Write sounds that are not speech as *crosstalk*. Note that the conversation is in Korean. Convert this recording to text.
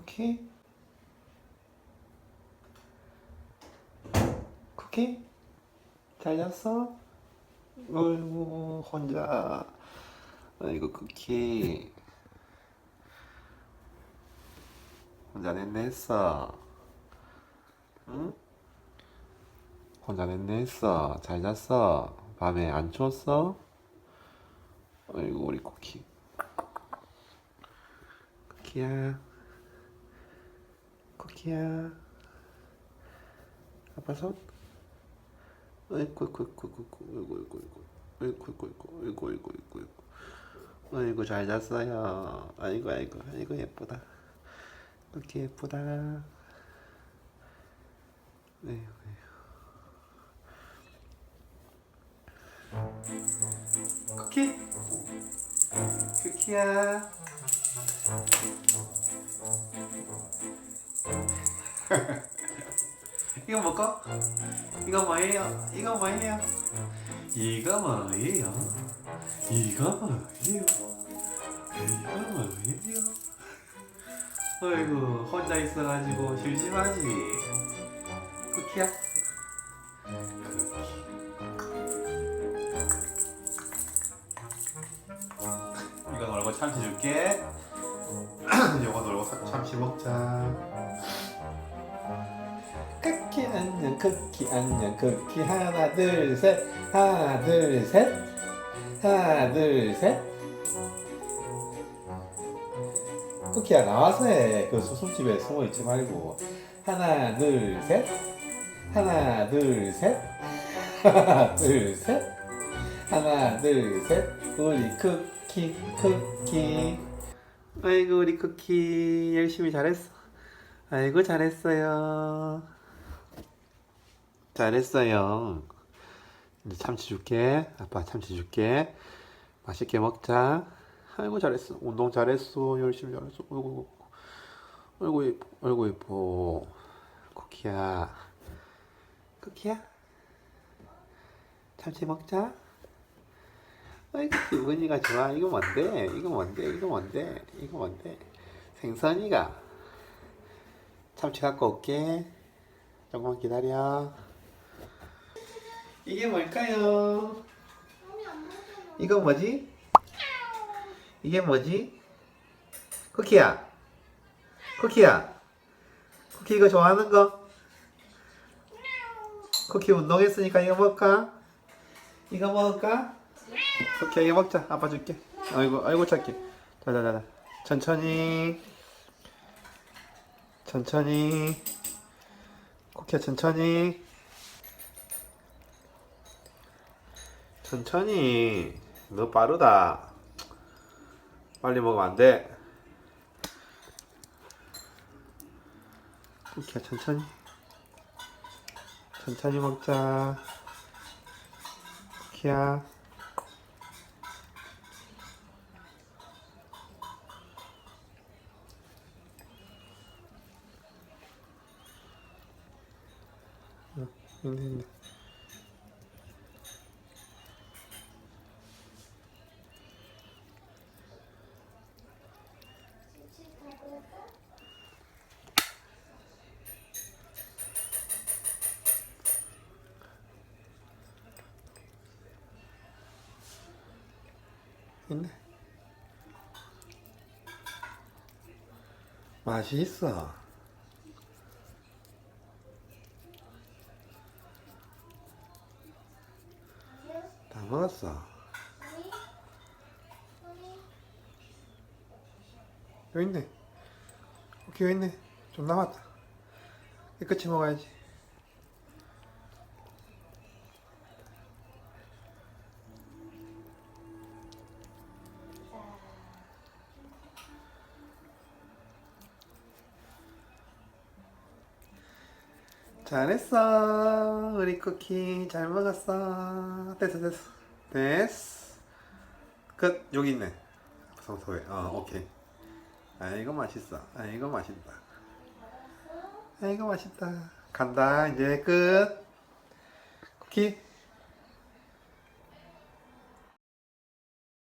쿠키? 쿠키? 잘 잤어? 어이구 혼자 아이고 쿠키 혼자 냈냈어 응? 혼자 냈냈어 잘 잤어? 밤에 안 추웠어? 아이고 우리 쿠키 쿠키야 쿠키야 아빠 손? 아이고 아이고 아이고 아이고 아이고 아이고 아이고 아이고 아이고 아이고 아이고 아이고. 아이고 잘 잤어요. 아이고 아이고 아이고 예쁘다. 쿠키 예쁘다. 아이고 아이고 쿠키? 쿠키야 *laughs* 이거 먹어? 이거 뭐예요? 이거 뭐예요? 이거 뭐예요? 이거 뭐예요? 이거 뭐예요? 어이구 혼자 있어가지고 심심하지? 쿠키야? 쿠키 이거 놀고 참치 줄게 *clears throat* 이거 놀고 사- 참치 먹자. 쿠키 안녕 쿠키 안녕 쿠키 하나 둘 셋. 하나 둘 셋. 하나 둘 셋. 쿠키야 나와서 해그 소술집에 숨어 있지 말고. 하나 둘 셋. 하나 둘 셋. 하나 둘 셋. 하나 둘 셋. 우리 쿠키 쿠키 아이고 우리 쿠키 열심히 잘했어. 아이고 잘했어요. 잘했어요. 이제 참치 줄게. 아빠 참치 줄게. 맛있게 먹자. 아이고 잘했어. 운동 잘했어. 열심히 잘했어. 어이구 어이구 예뻐. 어이구 예뻐. 쿠키야. 쿠키야. 참치 먹자 아이고 기분이가 좋아 이거 뭔데 이거 뭔데 이거 뭔데 이거 뭔데 생선이가 참치 갖고 올게 조금만 기다려 이게 뭘까요? 이거 뭐지? 이게 뭐지? 쿠키야 쿠키야 쿠키 이거 좋아하는 거? 쿠키 운동했으니까 이거 먹을까? 이거 먹을까? 쿠키 이거 먹자. 아빠 줄게. 아이고 아이고 찾기. 자자자자. 천천히. 천천히. 쿠키야 천천히. 천천히. 너 빠르다. 빨리 먹으면 안돼. 쿠키야 천천히. 천천히 먹자. 쿠키야 맛있어. 다 먹었어. 여기 있네. 오케이, 여기 있네. 좀 남았다. 깨끗이 먹어야지. 잘했어 우리 쿠키 잘 먹었어 됐어 됐어 됐어 끝. 여기 있네. 성소에. 어 오케이. 아이고 맛있어. 아이고 맛있다. 아이고 맛있다. 간다. 이제 끝. 쿠키